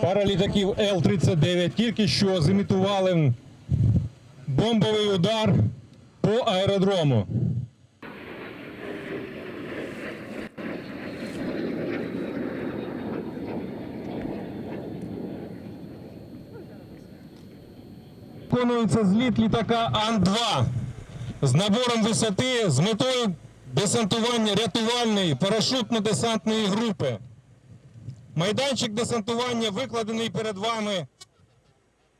Пара літаків Л-39 тільки що зімітували бомбовий удар по аеродрому. Виконується зліт літака Ан-2 з набором висоти з метою десантування рятувальної парашутно-десантної групи. Майданчик десантування викладений перед вами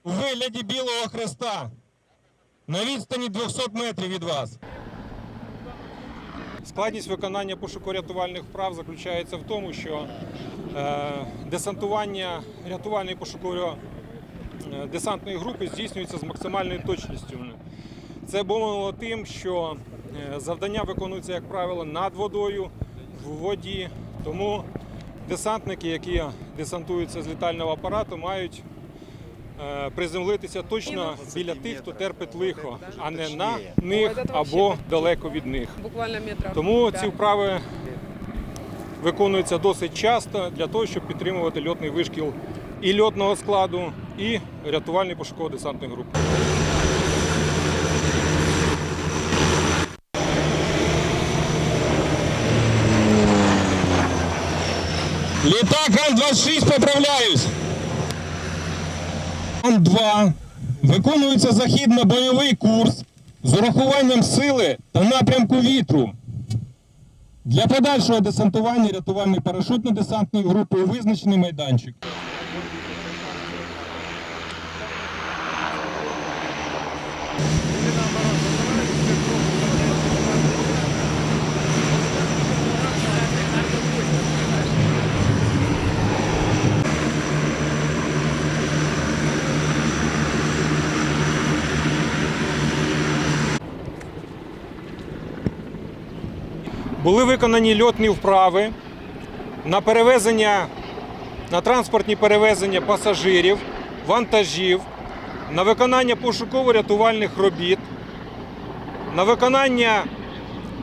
у вигляді білого хреста на відстані 200 метрів від вас. Складність виконання пошуко-рятувальних вправ заключається в тому, що е, десантування рятувальної пошуково е, десантної групи здійснюється з максимальною точністю. Це було тим, що е, завдання виконуються, як правило, над водою, в воді. Тому десантники, які десантуються з літального апарату, мають е, приземлитися точно біля тих, хто терпить лихо, а не на них або далеко від них. Тому ці вправи виконуються досить часто для того, щоб підтримувати льотний вишкіл і льотного складу, і рятувальної пошуково-десантної групи. Літак Ан-26 поправляюсь. Ан-2 виконується захід на бойовий курс з урахуванням сили та напрямку вітру. Для подальшого десантування рятувальної парашутно-десантної групи у визначений майданчик. Були виконані льотні вправи на перевезення, на транспортні перевезення пасажирів, вантажів, на виконання пошуково-рятувальних робіт, на виконання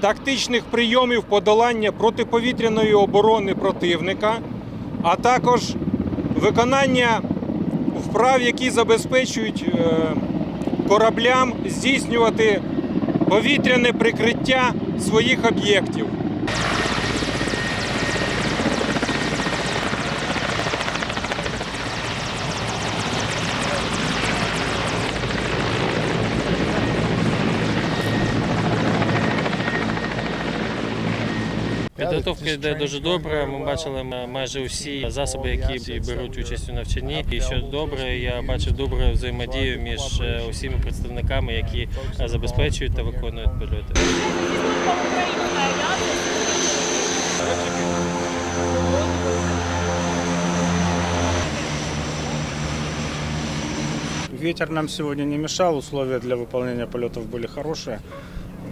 тактичних прийомів подолання протиповітряної оборони противника, а також виконання вправ, які забезпечують е, кораблям здійснювати повітряне прикриття своїх об'єктів. Підготовка йде дуже добре. Ми бачили майже усі засоби, які беруть участь у навчанні. І що добре, я бачив добру взаємодію між е, усіма представниками, які е, забезпечують та виконують польоти. Ветер нам сегодня не мешал, условия для выполнения полетов были хорошие,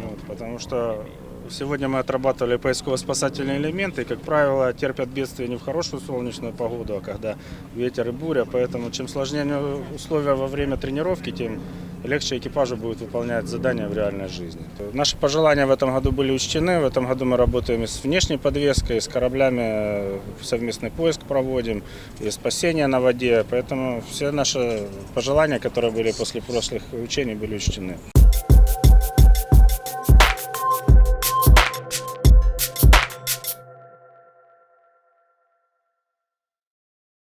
вот, потому что сегодня мы отрабатывали поисково-спасательные элементы, и, как правило, терпят бедствие не в хорошую солнечную погоду, а когда ветер и буря, поэтому чем сложнее условия во время тренировки, тем легче экипажу будет выполнять задания в реальной жизни. Наши пожелания в этом году были учтены, в этом году мы работаем и с внешней подвеской, и с кораблями э, совместный поиск проводим, и спасение на воде, поэтому все наши пожелания, которые были после прошлых учений, были учтены.